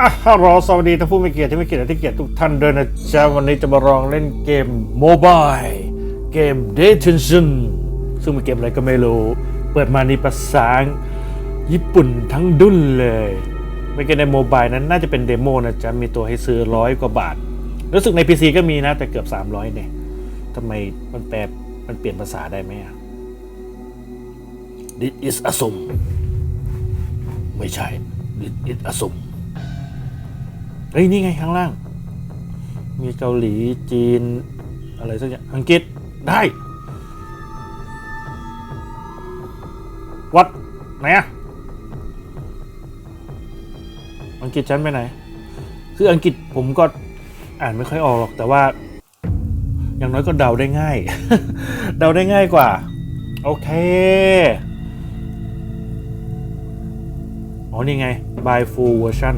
อะฮัลโหลสวัสดีท่านผู้มีเกียรติที่ไม่เกียรติที่เกียรติทุกท่านด้วยนะจ๊ะวันนี้จะมาลองเล่นเกมโมบายเกม Detention ซึ่งเป็นเกมอะไรก็ไม่รู้ เปิดมาในภาษาญี่ปุ่นทั้งดุนเลยไม่เกมในโมบายนั้นน่าจะเป็นเดโมนะจ๊ะมีตัวให้ซื้อร้อยกว่าบาท รู้สึกใน PC ก็มีนะแต่เกือบ 300เนี่ยทำไมมันแปลมันเปลี่ยนภาษาได้ไหมอะ This is a s u m ไม่ใช่ This is a s u m เฮ้ย นี่ไงข้างล่าง มีเกาหลีจีน อะไรสักอย่าง อังกฤษได้ วัด ไหนอะอังกฤษฉันไปไหน คืออังกฤษผมก็อ่านไม่ค่อยออกหรอก แต่ว่า อย่างน้อยก็เดาได้ง่าย เดาได้ง่ายกว่า โอเคอ๋อนี่ไง by full version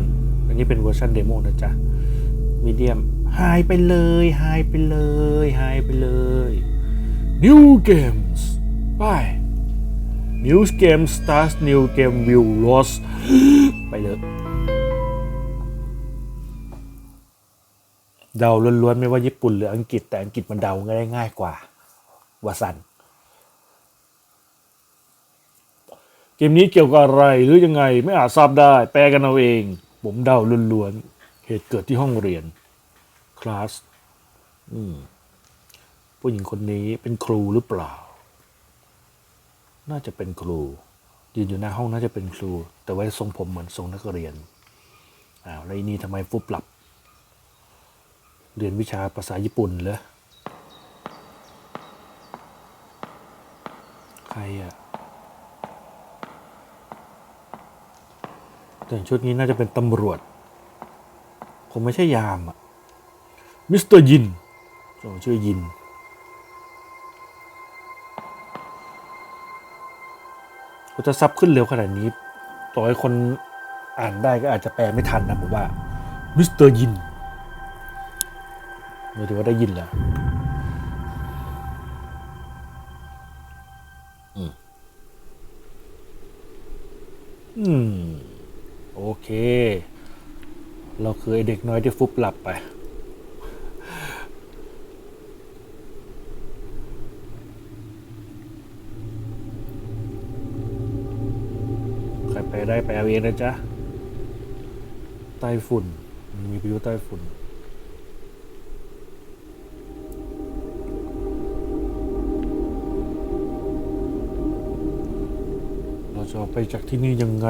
นนี้เป็นเวอร์ชันเดโมนะจ๊ะมีเดียมหายไปเลยหายไปเลยหายไปเลย new games ไป new game starts new game will lost ไปเลยเดาล้วนๆไม่ว่าญี่ปุ่นหรืออังกฤษแต่อังกฤษมันเดาง่ายง่ายกว่าวาสันเกมนี้เกี่ยวกับอะไรหรือยังไงไม่อาจทราบได้ แปลกันเอาเอง ผมเดาล้วนๆ เหตุเกิดที่ห้องเรียน คลาสผู้หญิงคนนี้เป็นครูหรือเปล่า น่าจะเป็นครู ยืนอยู่หน้าห้องน่าจะเป็นครู แต่ไว้ทรงผมเหมือนทรงนักเรียน อ้าวแล้วไอ้นี่ทำไมฟุบหลับ เรียนวิชาภาษาญี่ปุ่นเหรอ ใครอะ แต่ชุดนี้น่าจะเป็นตำรวจ คงไม่ใช่ยามอะมิสเตอร์ยินโอ้ชื่อยิน ก็จะซับขึ้นเร็วขนาดนี้ ต่อให้คนอ่านได้ก็อาจจะแปลไม่ทันนะผมว่า มิสเตอร์ยินไม่ถือว่าได้ยินแล้วอื เคเราคือไอเด็กน้อยที่ฟุบหลับไป ใครไปได้ไปเอาเองนะจ๊ะใต้ฝุ่น มีพายุใต้ฝุ่นเราจะออกไปจากที่นี่ยังไง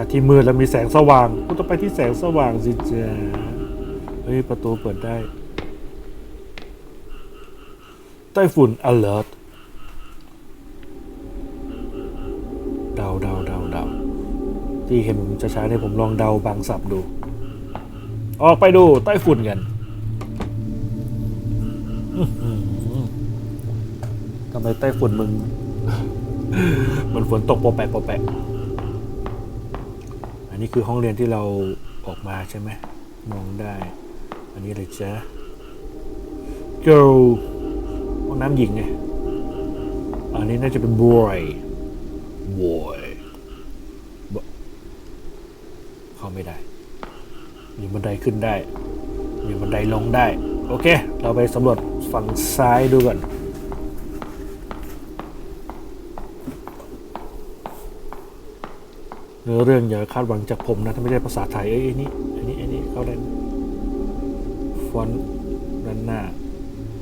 ถ้าที่มืดแล้วมีแสงสว่างก็ต้องไปที่แสงสว่างสิจ๊ะเฮ้ยประตูเปิดได้ไต้ฝุ่น alert เดาเดาเดาเดาที่เห็นผมจะใช้เนี่ยผมลองเดาบางศัพท์ดู ออกไปดูไต้ฝุ่นกันทำไมไต้ฝุ่นมึง มันฝนตกโปะแปะโปะแปะ นนี้คือห้องเรียนที่เราออกมาใช่ไหมมองได้ อันนี้เลยจ้ะ girl ห้องน้ำหญิงไงอันนี้น่าจะเป็น boy boy บเข้าไม่ได้ มีบันไดขึ้นได้ มีบันไดลงได้ โอเค เราไปสำรวจฝั่งซ้ายดูก่อน เนื้อเรื่องอย่าคาดหวังจากผมนะ ถ้าไม่ได้ภาษาไทย เอ้ยนี่อันนี้อันนี้เข้าได้ไหมฟอนต์ด้านหน้า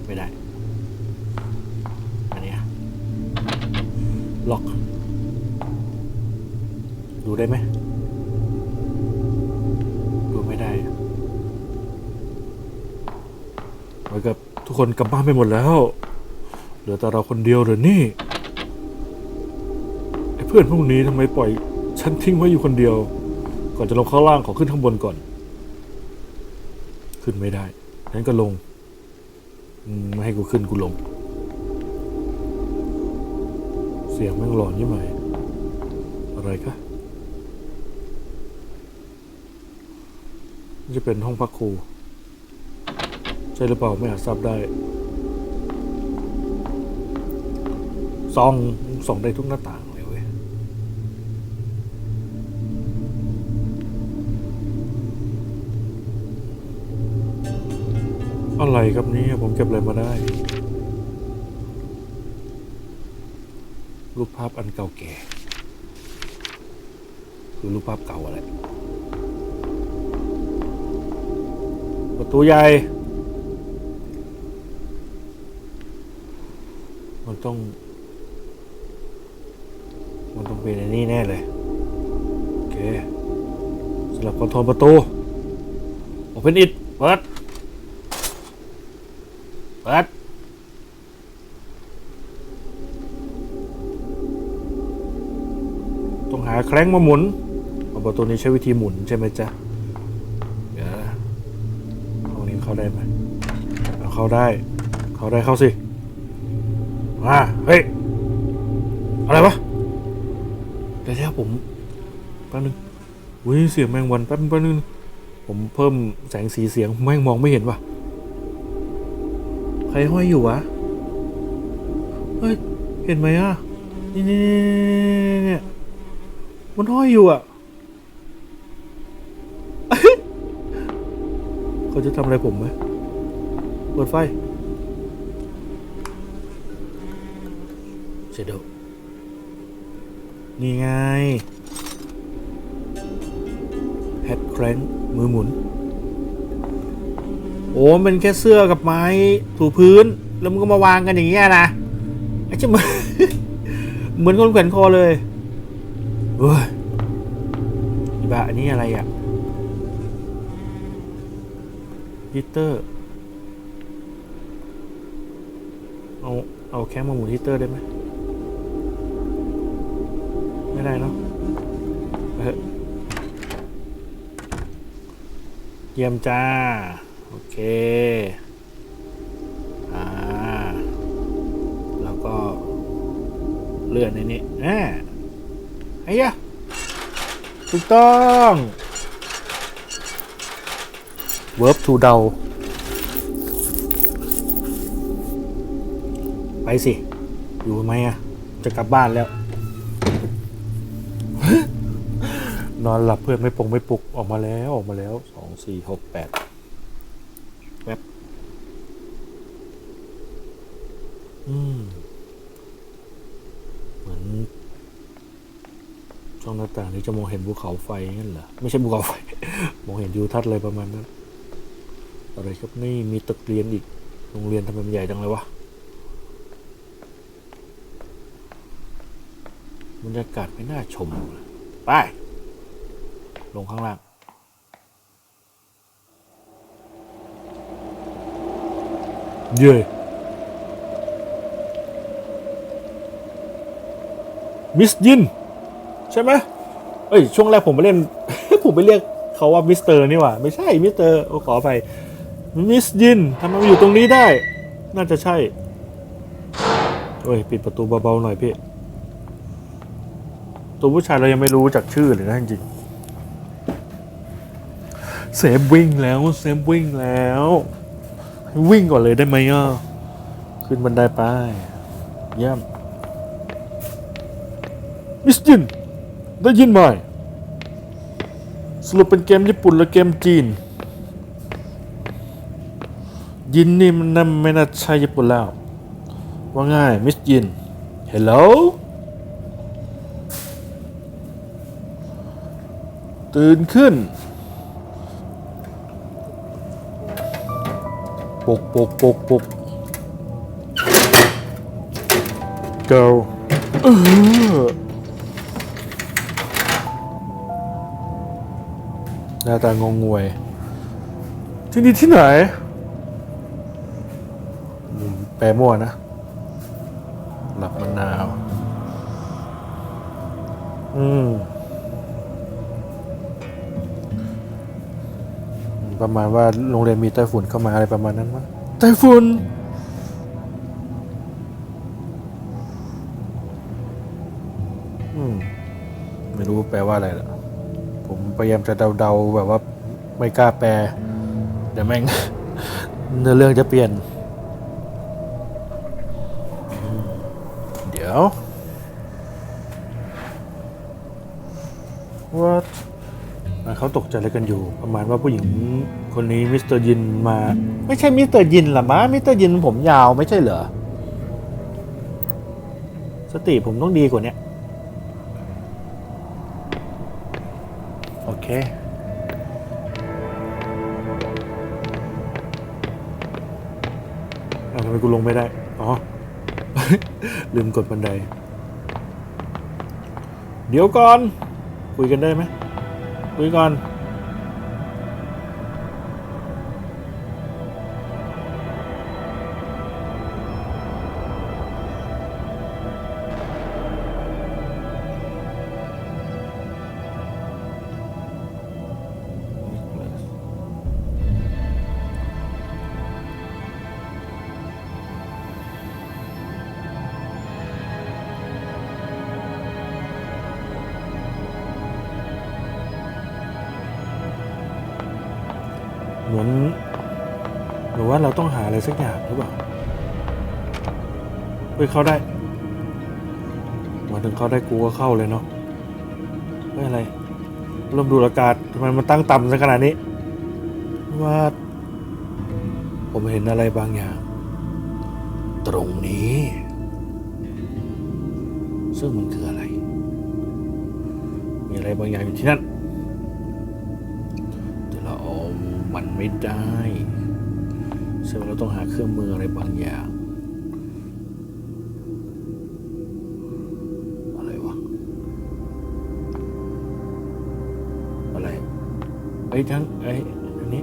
ไม่ได้ อันนี้ล็อก ดูได้ไหมดูไม่ได้เหมือนกับทุกคนกลับบ้านไปหมดแล้ว เหลือแต่เราคนเดียวเหรอนี่ไอ้เพื่อนพวกนี้ทำไมปล่อย ฉันทิ้งไว้อยู่คนเดียว ก่อนจะลงข้างล่างขอขึ้นข้างบนก่อน ขึ้นไม่ได้งั้นก็ลงไม่ให้กูขึ้นกูลง เสียงแม่งหลอนยิ่ไหมอะไรคะนี่จะเป็นห้องพักครูใช่หรือเปล่าไม่อาจทราบได้ซองส่องได้ทุกหน้าต่าง อะไรครับนี่ผมเก็บอะไรมาได้ รูปภาพอันเก่าแก่ คือรูปภาพเก่าอะไร ประตูใหญ่ มันต้อง มันต้องเป็นอันนี้แน่เลย โอเคสลับคอนโทรลประตู Open it เปิด เปิดต้องหาแคร้งมาหมุนเอาประตูนี้ใช้วิธีหมุนใช่ไหมจ๊ะ เดี๋ยวนะห้องนี้เข้าได้ไหมเอาเข้าได้ เข้าได้เข้าสิมาเฮ้ย อะไรวะ เดี๋ยวผมแป๊บนึงอุ้ยเสียงแมงวันแป๊บนึงแป๊บนึง ผมเพิ่มแสงสีเสียงแม่งมองไม่เห็นว่ะ รห้อยอยู่วะ เฮ้ย เห็นไหมอะ นี่นี่นี่เนี่ยมันห้อยอยู่อะเขาจะทำอะไรผมไหมเปิดไฟเชดโดนี่ไงแฮดแครงมือหมุน โอ้มันแค่เสื้อกับไม้ถูพื้น แล้วมันก็มาวางกันอย่างเงี้ยนะไอ้เจ้ามันเหมือนคนแขวนคอเลยเฮ้ยอีบ้าอันนี้อะไรอะฮีตเตอร์ เอา เอาแค่มาหมุนฮีตเตอร์ได้ไหมไม่ได้เนาะเยี่ยมจ้า โอเคอ่าแล้วก็เลื่อนในนี้อ่าไอ้ยะถูกต้อง verb to เดาไปสิ อยู่ไหมอะจะกลับบ้านแล้ว นอนหลับเพื่อนไม่ปงไม่ปลุกออกมาแล้วออกมาแล้วสองสี่หกแปดแวบ อืม เหมือน ช่องหน้าต่างนี้จะมองเห็นภูเขาไฟงั้นเหรอ ไม่ใช่ภูเขาไฟ มองเห็นทิวทัศน์อะไรประมาณนั้น อะไรครับนี่มีตึกเรียนอีก โรงเรียนทำไมมันใหญ่จังเลยวะ บรรยากาศไม่น่าชมเลยไป ลงข้างล่างเย้ มิสยิน ใช่ไหมเอ้ยช่วงแรกผมไปเล่น ผมไปเรียกเขาว่ามิสเตอร์นี่หว่า ไม่ใช่มิสเตอร์โอ้ขอไปมิสยินทำไมมาอยู่ตรงนี้ได้ น่าจะใช่เอ้ยปิดประตูเบาๆหน่อยพี่ตัวผู้ชายเรายังไม่รู้จากชื่อเลยนะจริงๆเซฟวิ่งแล้วเซฟวิ่งแล้ววิ่งก่อนเลยได้ไหมอะขึ้นบันไดไปเยี่ยม มิสจิน ได้ยินไหมสรุปเป็นเกมญี่ปุ่นหรือเกมจีน ยินนี่มันน่าไม่น่าใช่ญี่ปุ่นแล้ว ว่าง่าย มิสจิน Hello ตื่นขึ้นปลุกปลุกปลุกปลุก girl เออ หน้าตางงงวย ที่นี่ที่ไหนอืมแปลมั่วนะ หลับมะนาว อืม ประมาณว่าโรงเรียนมีไต้ฝุ่นเข้ามาอะไรประมาณนั้นมั้งไต้ฝุ่นอืมไม่รู้แปลว่าอะไรล่ะผม พยายามจะเดาๆแบบว่าไม่กล้าแปลเดี๋ยวแม่งเนื้อเรื่องจะเปลี่ยน เดี๋ยว ว่าเขาตกใจอะไรกันอยู่ ประมาณว่าผู้หญิงคนนี้มิสเตอร์ยินมา ไม่ใช่มิสเตอร์ยินหรอมะมิสเตอร์ยินผมยาวไม่ใช่เหรอ สติผมต้องดีกว่านี้ ยโอเคอ้าทำไมกูลงไม่ได้ อ๋อ ลืมกดบันได เดี๋ยวก่อน คุยกันได้ไหมคุยก่อน ว่าเราต้องหาอะไรสักอย่างหรือเปล่าเฮ้ยเข้าได้มาถึงเข้าได้กูก็เข้าเลยเนาะไม่อะไรเริ่มดูอากาศทำไมมันตั้งต่ำซะขนาดนี้ ว่า ผมเห็นอะไรบางอย่าง ตรงนี้ ซึ่งมันคืออะไร มีอะไรบางอย่างอยู่ที่นั่นแต่เราเอามันไม่ได้่เราต้องหาเครื่องมืออะไรบางอย่าง อะไรวะ อะไรไอ้ทั้งไอ้อันนี้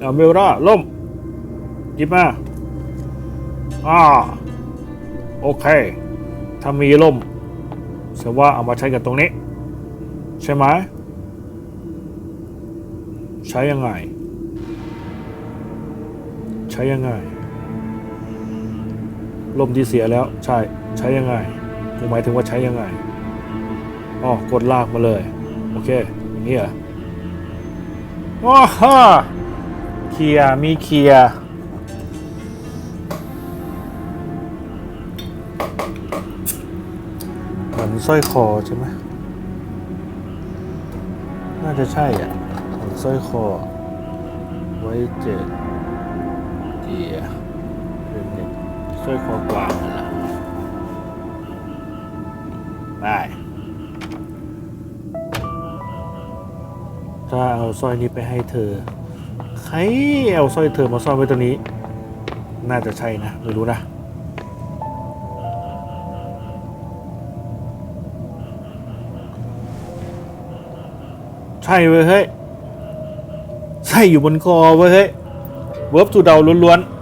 เอาเมลราล่มหยิบมาอ่าโอเค ถ้ามีล่มแสดงว่าเอามาใช้กับตรงนี้ ใช่ไหม ใช้ยังไง ใช้ยังไงลมที่เสียแล้วใช่ใช้ยังไงกูหมายถึงว่าใช้ยังไงอ๋อกดลากมาเลย โอเคอย่างนี้เหรอว้าฮ่าเคลียร์มีเคลียร์เหมือนสร้อยคอใช่ไหมน่าจะใช่อะ สร้อยคอ ไว้เจ็ดเดียเป็นเน็ตสร้อยคอกวางนะได้ถ้าเอาสร้อยนี้ไปให้เธอ ใครเอาสร้อยเธอมาซ่อนไว้ตรงนี้ น่าจะใช่นะ ไม่รู้นะใช่เว้ยเฮ้ย ใช่อยู่บนคอเว้ยเฮ้ยเวิร์บทูเดาล้วนๆ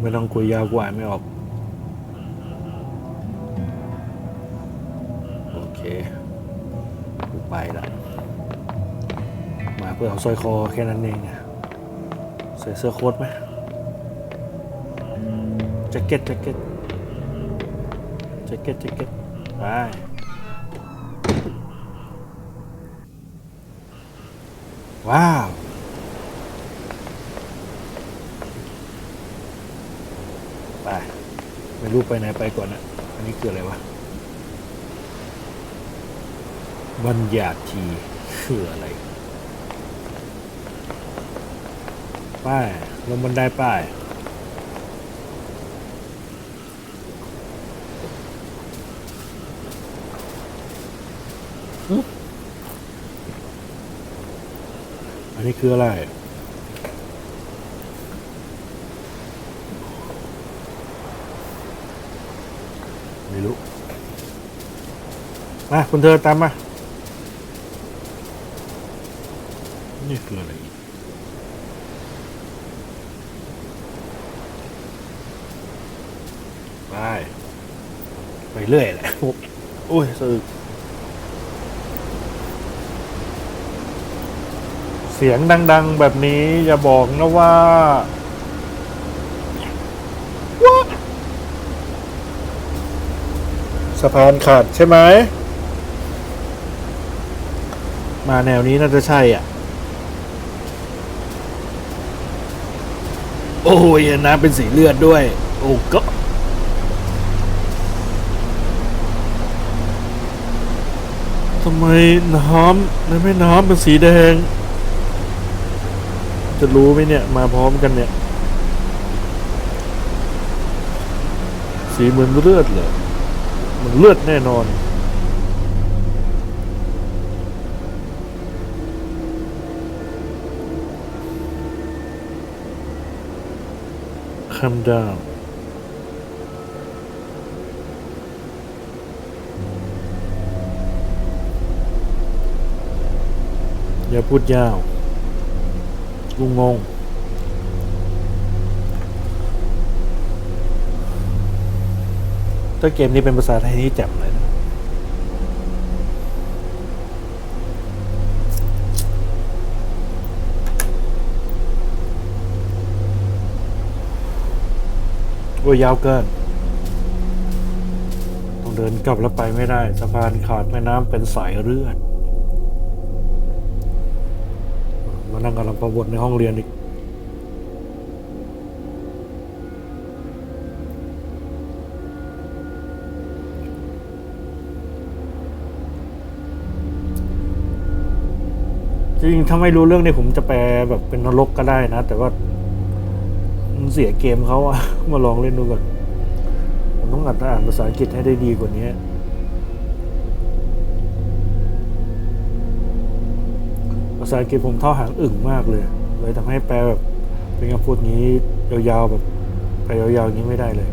ไม่ต้องคุยยาวกว่าไม่ออก โอเคกูไปละมาเพื่อเอาสร้อยคอแค่นั้นเองเนี่ยใส่เสื้อโค้ทไหมแจ็คเก็ตแจ็คเก็ตแจ็คเก็ตแจ็คเก็ตไป ว้าว ไปไม่รู้ไปไหนไปก่อนนะอันนี้คืออะไรวะบัญญัติทีคืออะไร ป้าย ลงบันไดป้ายอัันนี้คืออะไร ไม่รู้ มา คุณเธอตามมา นี่คืออะไรไป ไปเรื่อยแหละ โอ้ยสะอึก เสียงดัง ๆ แบบนี้อย่าบอกนะว่าสะพานขาดใช่ไหม มาแนวนี้น่าจะใช่อะ โอ้ยน้ำเป็นสีเลือดด้วย โอ้ก็ทำไมน้ำในแม่น้ำเป็นสีแดง จะรู้ไหมเนี่ย มาพร้อมกันเนี่ย สีเหมือนเลือดเหรอเหมันเลือดแน่นอน Calm down อย่าพูดยาว กูงง ถ้าเกมนี้เป็นภาษาไทยนี่แจ่มเลยนะโอ้ยยาวเกิน ต้องเดินกลับแล้วไปไม่ได้ สะพานขาดแม่น้ำเป็นสายเลือด มานั่งกำลังประวนในห้องเรียนอีกจริงๆถ้าไม่รู้เรื่องเนี่ยผมจะแปลแบบเป็นนรกก็ได้นะ แต่ว่าเสียเกมเขาอะมาลองเล่นดูก่อน ผมต้องอ่านอ่านภาษาอังกฤษให้ได้ดีกว่านี้ ภา ษาอังกฤษผมเท่าหางอึ่งมากเลย เลยทำให้แปลแบบเป็นคำพูดงี้ยาวๆแบบแปยาวๆอย่างนี้ไม่ได้เลย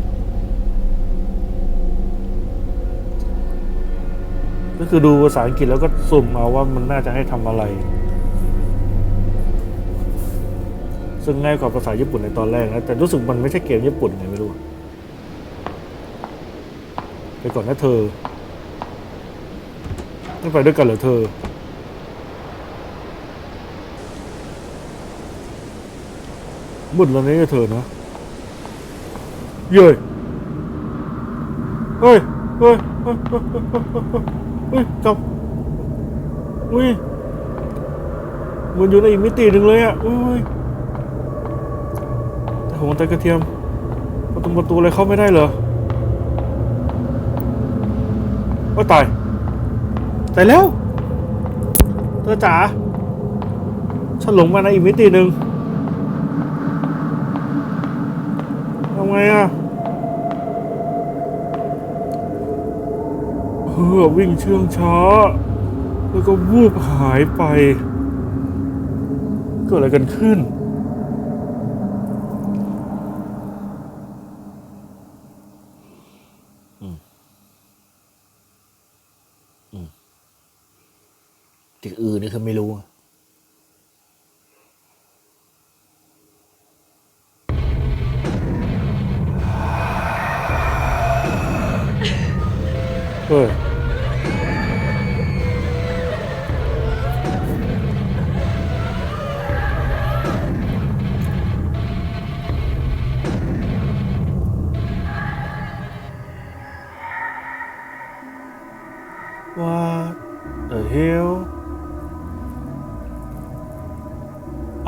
ก็คือดูภาษาอังกฤษแล้วก็สุ่มเอาว่ามันน่าจะให้ทำอะไร ซึ่งง่ายกว่าภาษาญี่ปุ่นในตอนแรกนะแต่รู้สึกมันไม่ใช่เกมญี่ปุ่นไงไม่รู้ไปก่อนนะเธอไม่ไปด้วยกันเหรอเธอ มดแล้วนี่เธอนะเย้ยเฮ้ยเฮ้ยเฮ้ยเฮ้ยเฮ้ยเฮ้ยกลับอุ้ยมันอยู่ในอีกมิติหนึ่งเลยอะอุ้ยแต่หงแต่กระเทียมประตูประตูอะไรเข้าไม่ได้เหรอว่าตายตายแล้วเธอจ๋าฉันหลงมาในอีกมิติหนึ่ง ทำ ไงอะเพื่อวิ่งเชื่องช้า แล้วก็วูบหายไป เกิดอะไรกันขึ้นที่อื่นนี่คือไม่รู้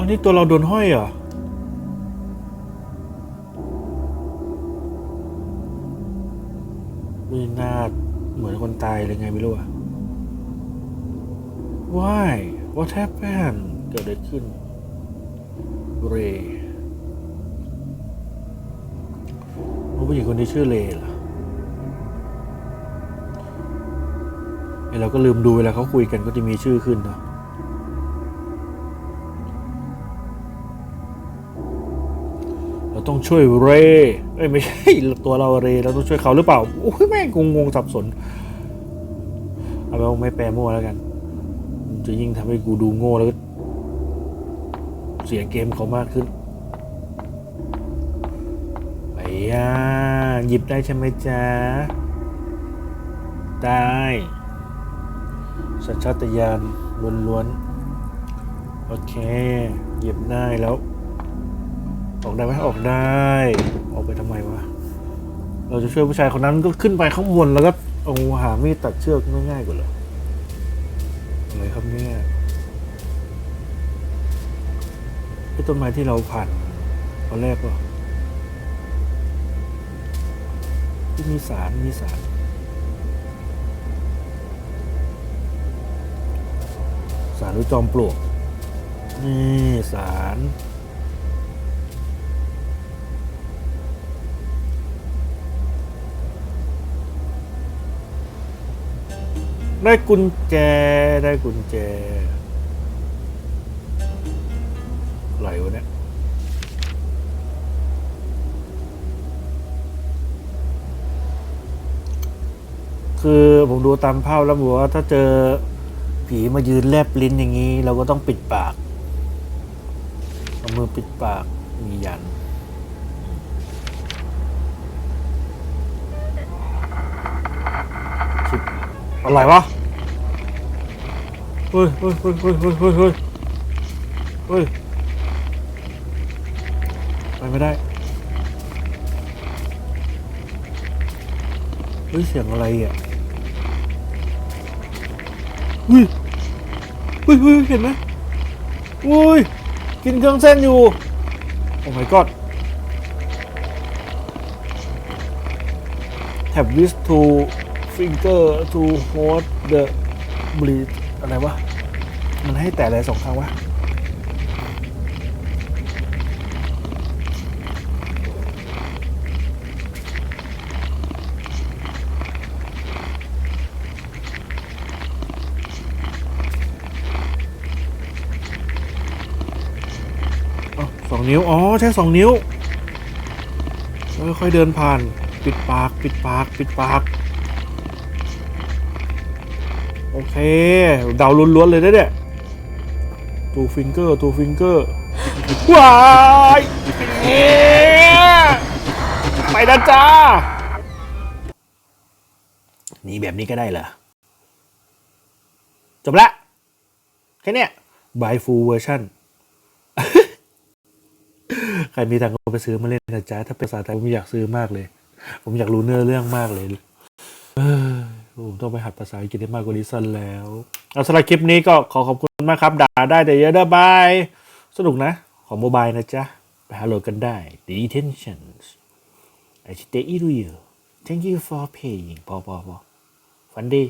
นนี้ตัวเราโดนห้อยเหรอมีหน้าเหมือนคนตายเลยไงไม่รู้อะ Why What happened เกิดอะไรขึ้น เรผู้หญิงคนนี้ชื่อเลเหรอไอเราก็ลืมดูเวลาเขาคุยกันก็จะมีชื่อขึ้นเนาะ ต้องช่วยเรเอ้ยไม่ใช่ตัวเราเรเราต้องช่วยเขาหรือเปล่าโอ้ยแม่งงงสับสนเอาไปว่าไม่แปลมั่วแล้วกันมัน จะยิ่งทำให้กูดูโง่แล้วก็เสียเกมเขามากขึ้นไปย่าหยิบได้ใช่ไหมจ๊ะ ได้สัญชาตญาณล้วนๆ โอเค หยิบได้แล้ว ออกได้ไหมออกได้ ออกไปทำไมวะ เราจะช่วยผู้ชายคนนั้นก็ขึ้นไปข้างบนแล้วก็เอาหามีดตัดเชือกง่ายๆกว่าเหรออะไรครับเนี่ยไอ้ต้นไม้ที่เราผ่านตอนแรกก็ที่มีสารมีสารสารหรือจอมปลวกนี่สาร ได้กุญแจได้กุญแจอะไรวะเนี่ยคือผมดูตามภาพแล้วบอกว่าถ้าเจอผีมายืนแลบลิ้นอย่างนี้ เราก็ต้องปิดปากเอามือปิดปากมียัน อะไรวะเฮ้ยเฮ้ยเฮ้ยเฮ้ยเฮ้ยเฮ้ยเฮ้ยเฮ้ยไปไม่ได้เฮ้ยเสียงอะไรอะเฮ้ยเฮ้ยเฮ้ยเห็นไหมโอ้ยกินเครื่องเส้นอยู่โอ้ my god แท็บ with to finger to hold the bleed อะไรวะ มันให้แต่อะไรสองครั้งวะสองนิ้ว อ๋อ ใช่สองนิ้วแล้วค่อยๆเดินผ่าน ปิดปาก ปิดปาก ปิดปาก เค เดาล้วนๆเลยนะเนี่ยตูฟิงเกอร์ตูฟิงเกอร์ว้ายเอ๊ะไปนะจ้านี่แบบนี้ก็ได้เหรอ จบละ แค่เนี้ย by full version ใครมีทางก็ไปซื้อมาเล่นนะจ๊ะถ้าเป็นภาษาไทยผมอยากซื้อมากเลย ผมอยากรู้เนื้อเรื่องมากเลย เออผม ต้องไปหัดภาษาอังกฤษให้มากกว่านี้สันแล้วเอาสำหรับคลิปนี้ก็ขอขอบคุณมากครับ ด่าได้แต่เยอะนะบาย สนุกนะ ของโมบายนะจ๊ะ ไปฮัลโหลกันได้ Detentions I stay you Thank you for paying พอพอพอฟันดี